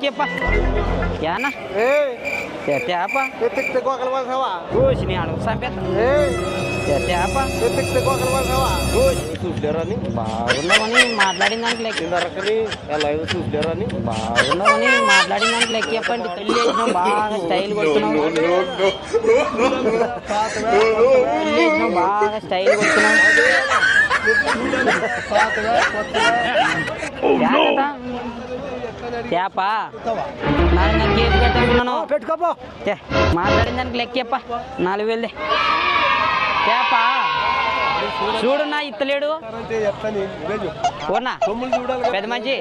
లెక్కేప్ప ఏనా ఏ తేప ఎత్తికి గోకల పడతావా కోసి నేను సంపేత ఏ తేప ఎత్తికి గోకల పడతావా చూసారా అని బాగున్నామని మాట్లాడిన దానికి లెక్క ఇందరకని లైవ్ చూసారా అని బాగున్నామని మాట్లాడిన దానికి లెక్క చెప్పండి పెళ్ళి చేసినావు బాగా స్టైల్ కొడుతున్నావు పెళ్ళి చేసినావు బాగా స్టైల్ కొడుతున్నావు తేప కేసు పెట్టుకోపో. మాట్లాడిన దానికి లెక్క చెప్ప నాలుగు వేలే తేప చూడు నా ఇత్తలేడు. ఓనా పెద్ద మంచి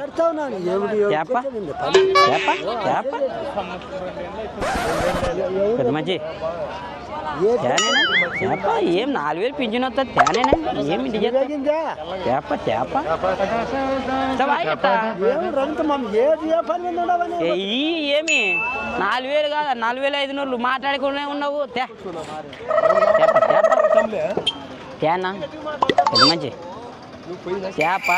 పెద్ద మంచి తేప ఏం నాలుగు వేలు పింఛన్ వస్తుంది తేనేనా? ఏం ఇంటి తేప తేప? ఈ ఏమి? నాలుగు వేలు కాదు? నాలుగు వేలు ఐదు నూరు మాట్లాడుకునే ఉన్నావు? తే. తేప తేప. తేనా? మంచి తేప.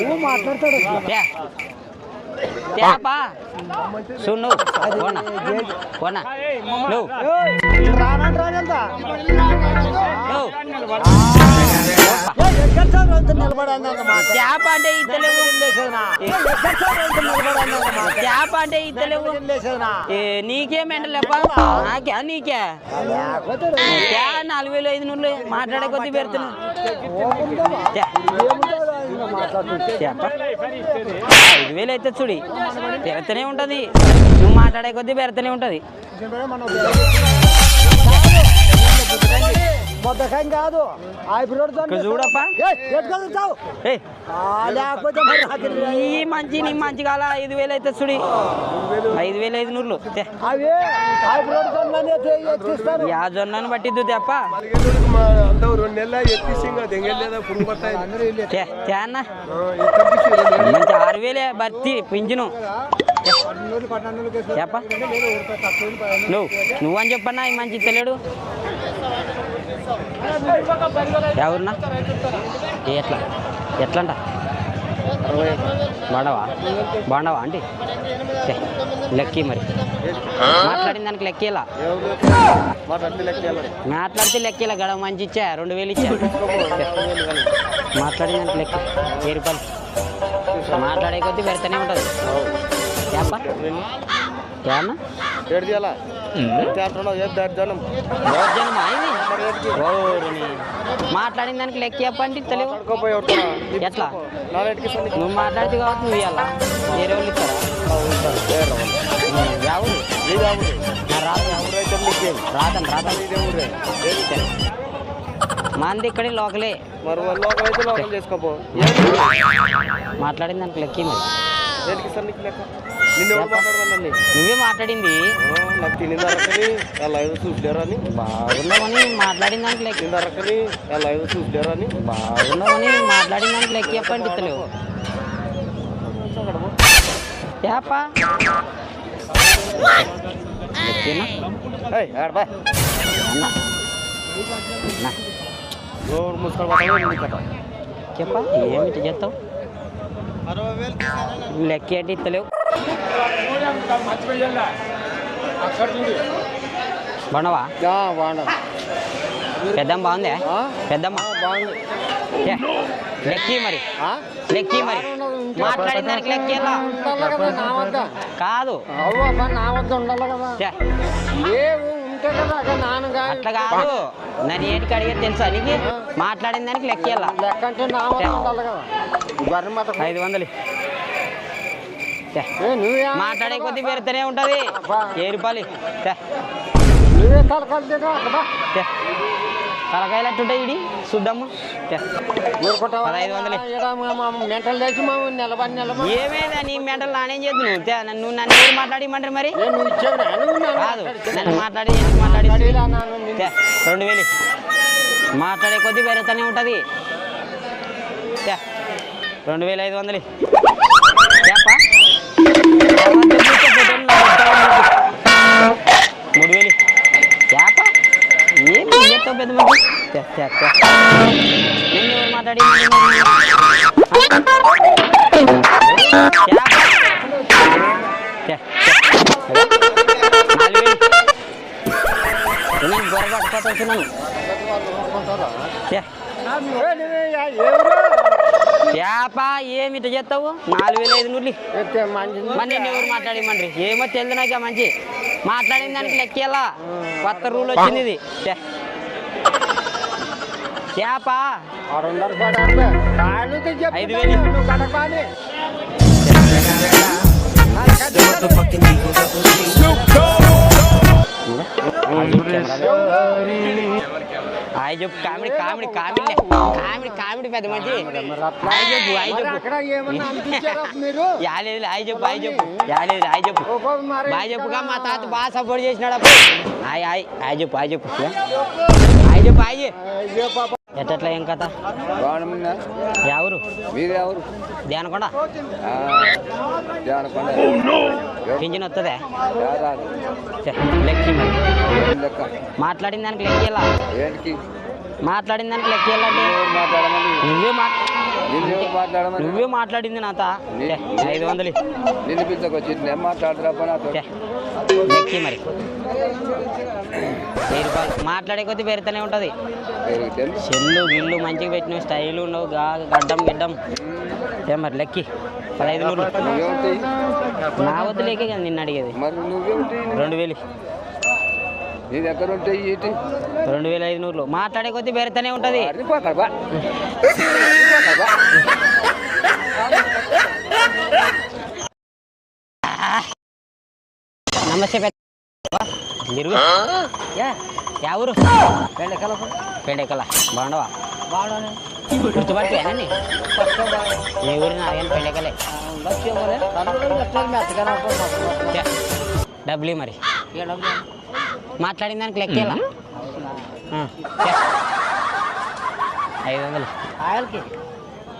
ఏమో మాట్లాడతాడు. తేప చూడు నువ్వు. అంటే ఇద్దలేవు. తేప అంటే ఇద్దలేవు. ఏ, నీకే మెండలేపా నాకే నీకే. నాలుగు వేలు ఐదు నూరు మాట్లాడే కొద్దీ పెడుతున్నా. తే. ఐదు వేలు అయితే చూడి. పెడుతూనే ఉంటది. నువ్వు మాట్లాడే కొద్దీ పెడుతూనే ఉంటది. మొత్తకాయం కాదు. ఈ మంచి నీ మంచి కాల ఐదు వేలు అయితే చూడి ఐదు వేలు ఐదు నూరులు. యా జొన్నను పట్టిద్దు తెప్ప. మంచి ఆరు వేలే భర్తీ పింఛను. చెప్ప నువ్వు నువ్వని చెప్పన్నా ఈ మంచి ఇస్తలేడు ఎవరున్నా? ఎట్లా? ఎట్లంట? బాండవా బాండవా అండి లెక్కీ లెక్కి మరి. మాట్లాడిన దానికి లెక్కేలా? మాట్లాడితే లెక్కేలా గడ మంచి ఇచ్చా రెండు వేలు ఇచ్చా? మాట్లాడిన దానికి లెక్క. వెయ్యి రూపాయలు. మాట్లాడే కొద్దీ పెడతానే ఉంటుంది. చెప్ప ఏమన్నా? ఏడు చేయాలా? దర్జనం. మాట్లాడిన దానికి లెక్క చెప్పండి తెలియదు ఎట్లా? నువ్వు మాట్లాడితే కాబట్టి నువ్వు ఇవ్వాలా వేరే వాళ్ళు ఇస్తారా? రాదని రాదని? మంది ఇక్కడే లోకలే. దానికి లెక్క మరి దేనికి సార్ నీకు లెక్క? నిన్ను ఎవరు మాట్లాడమని నువ్వే మాట్లాడింది. నాకు తినింది అరకని లైవ్ చూసలేరు అని? బాగున్నామని మాట్లాడిన దానికి లెక్క. తింది అరకని లైవ్ చూసలేరు అని? బాగున్నామని మాట్లాడిన దానికి లెక్క చెప్పండి ఇస్తలేవు చెప్పా ఏమిటి చేస్తావు? లెక్క ఏంటి ఇస్తలేవు బాగున్నావా? బాగుండ పెద్దమ్మ బాగుందే? పెద్దమ్మ? బాగుంది. లెక్కి మరి. లెక్కి మరి. మాట్లాడిన దానికి వద్ద. కాదు. అవ్వ నా వద్ద ఉండాలి కదా. ఏవు ఉంటే కదా అక్కడ నాన్నగా అట్లా కాదు. నన్ను ఏంటికి అడిగేది తెలుసా నీకు? మాట్లాడిన దానికి లెక్కేలా లెక్క అంటే నా వద్ద ఉండాలి కదా. బర్రె మాట ఐదు వందలు. ఛే, ఏ నువ్వే మాట్లాడే కొద్దీ పెరుగుతూనే ఉంటది. ఏ రూపాయలు. ఛే, నువ్వే కలకాలి ఛే. తలకాయలు అట్టుంటాయి ఇడి చూద్దాము. పదహైదు వందలు. మెంటల్ తెచ్చి మా నిలబడి నిలబడి ఏమేదా నీ మెంటల్ నానేం చేద్దు నువ్వు? నన్ను నన్ను ఎవరు మాట్లాడిమంటారు మరి? కాదు. నన్ను మాట్లాడి మాట్లాడి రెండు వేలు. మాట్లాడే కొద్దీ పెరుగుతూనే ఉంటుంది. రెండు వేల ఐదు వందలు. చెప్పా tangkap ya teman-teman. Cek cek cek. Ini rumah tadi ini. siapa? Ye mita jatuh malu lagi nuli mana ini urma tadi mandiri ye mau cendana kah manji. Mata ini nanti lekila waktu rulo cini di. ఛే. యాపా ఐదు వేలు hi చెప్పు comedy comedy comedy comedy comedy పెద్ద మంచి hi చెప్పు hi చెప్పు యాలేదు hi చెప్పు hi చెప్పు యాలేదు హాయ్ చెప్పు బాయ్ చెప్పుగా మా తాత బాగా సపోర్ట్ చేసినాడు అప్పుడు హాయ్ హాయ్ హాయ్ చెప్పు హాయ్ చెప్పు హాయ్ చెప్పు హాయ్ చెప్పు ఎట్లా ఏం కథ? ఎవరు మీరే ఎవరు? దేనకొండ జానకొండ పింఛన్ వస్తుందే లెక్కి లెక్క? మాట్లాడిన దానికి లెక్కేలా ఏంటికి? మాట్లాడిన దానికి ఎవరు మాట్లాడమని? నువ్వే మాట్లాడమని? నువ్వే మాట్లాడింది నాత? ఐదు వందలు నిన్ను మాట్లాడరా లెక్కి మరి. వెయ్యి రూపాయలు. మాట్లాడే కొద్దీ పెరుగుతూనే ఉంటుంది. చెల్లు గిల్లు మంచిగా పెట్టిన స్టైల్ ఉండవు గడ్డం గిడ్డం. ఏ మరి లెక్కి. పదహైదు నా వద్దు లేకే కదా నిన్ను అడిగేది. రెండు వేలు నీ దగ్గర ఏంటి రెండు వేల ఐదు నూరులు మాట్లాడే కొద్దీ పెరుగుతూనే ఉంటుంది. నమస్తే పెద్ద యా ఊరు? బాగుండవా ఊరు డబ్బులు మరి. మాట్లాడిన దానికి లెక్కేలా? ఛే. ఐదు వందలు ఆయనకి?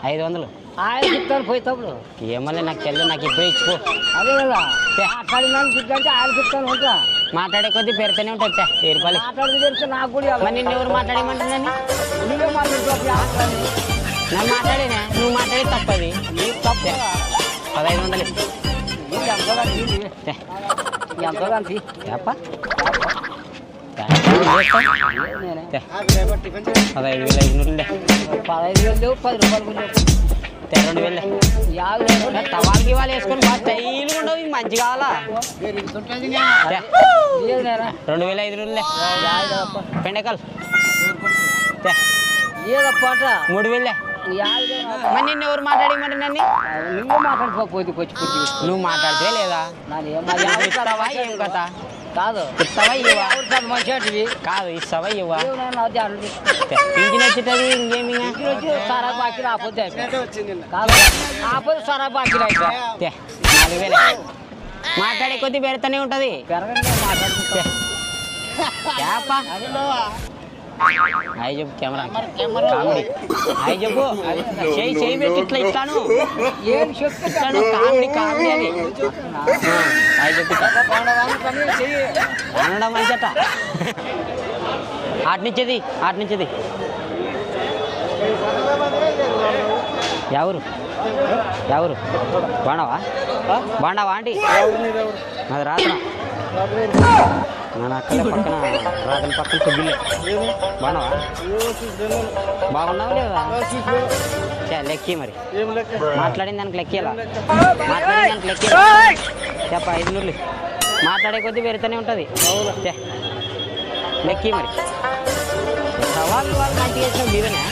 ఐదు వందలు ఆయన చెప్తాను పోయేటప్పుడు ఏమలే నాకు తెలియదు నాకు ఇప్పుడే ఇచ్చిపో అదే కదా. ఛే, మాట్లాడినాను చెప్తాంటే ఆయన చెప్తాను ఉంటా మాట్లాడే కొద్దీ పెరుగుతూనే ఉంటుంది రూపాయలు మాట్లాడితే తెలిస్తే నాకు కూడా. మరి నిన్ను ఎవరు నువ్వే నన్ను మాట్లాడేనా? నువ్వు మాట్లాడే తప్పది. పదహైదు వందలు. ఎంతగా తీసి ఛే, ఎంతగా తీ చెప్ప పదహైదు వేల ఐదు నూరులే పదహైదు వేలు లేవు పది రూపాయలు కూడా లేవు ఛే, రెండు వేలే యాభై నా టవాల్కి వాళ్ళు వేసుకొని బాగా స్టైల్గా ఉండవు మంచి కావాలా? రెండు వేల ఐదు నూరులే పెండకల్ ఏదప్ప మూడు వేలే. మరి నిన్ను ఎవరు మాట్లాడేయమంటే నన్ను? నువ్వే మాట్లాడుకోకపోతే కొచ్చి కొచ్చి నువ్వు మాట్లాడితే లేదా? ఏం ఇస్తావా కాదు. ఇస్తావా ఇవ్వా? కాదు మంచి అంటివి కాదు ఇస్తావా ఇవ్వా? వచ్చేటది ఇంకేమి? సరా బాకీ ఆపొద్దు కాదు ఆపొద్దు సరా బాకీ నాలుగు వేలే. మాట్లాడే కొద్దీ పెడతానే ఉంటది. పెరగండి మాట్లాడుకుంటా. హాయ్ చెప్పు కెమెరా. కామెడీ. హాయ్ చెప్పు. చేయి చేయి పెట్టి ఇట్లా ఇస్తాను ఇస్తాను కామెడీ కామెడీ అని? హాయ్ చెప్పు. అనడం మంచట ఆటనిచ్చేది ఆటనిచ్చేది ఎవరు? ఎవరు? బాండవా బాండవా ఆంటీ? అది రాత్ర. మన అక్కడే పక్కన రాత్రి పక్కన కొద్దిలే బాగున్నావా? బాగున్నావు లేదా చే, లెక్కి మరి. మాట్లాడిన దానికి లెక్కేలా? మాట్లాడిన దానికి లెక్కేలా? చెప్ప ఐదు నూరులు మాట్లాడే కొద్దీ పెరుగుతూనే ఉంటుంది. చే, లెక్కి మరి. సవాళ్ళు వాళ్ళు మంచిగా చేసిన మీదనే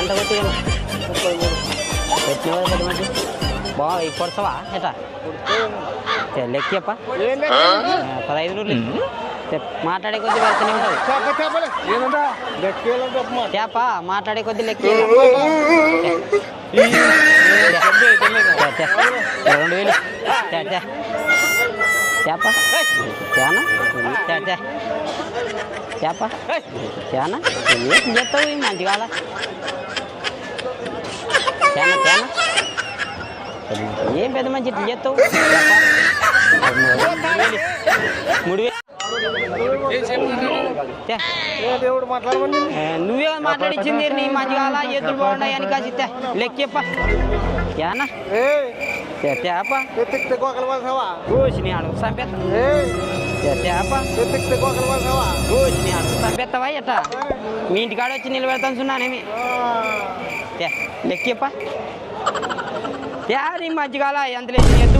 ఎంత కొట్టి పెట్టిన పెద్ద మంచి బాగా కొడతావా ఎట్లా లెక్కేప్ప పదహైదు చెప్ మాట్లాడే కొద్దీ పెరుగుతూనే ఉంటుంది. చేప మాట్లాడే కొద్ది లెక్క. రెండు వేలు. చే, చే. చేప? చేనా? చే, చే. చేప? చేనా? ఏం చేస్తావు? ఈ పెద్ద మంచి చేస్తావు. మూడు నువ్వే మాట్లాడిచ్చింది నీ మంచిగా అలా ఎద్దులు బాగున్నాయి అని కాసితే లెక్కేప్ప ఏనా తేప ఎత్తికి తెగ ఒకరు పడతావా? కోసి నేను సంపేత ఏయ్, తేపా తెప్పిస్తే గోకలు పడతావా రోజు నీ అడుగు తప్పెత్తవా ఎట్టా? మీ ఇంటికాడ వచ్చి నిలబెడతాను సున్నానేమి. లెక్కిప్ప తే నీ మధ్యకాల ఎంత లేదు ఎద్దు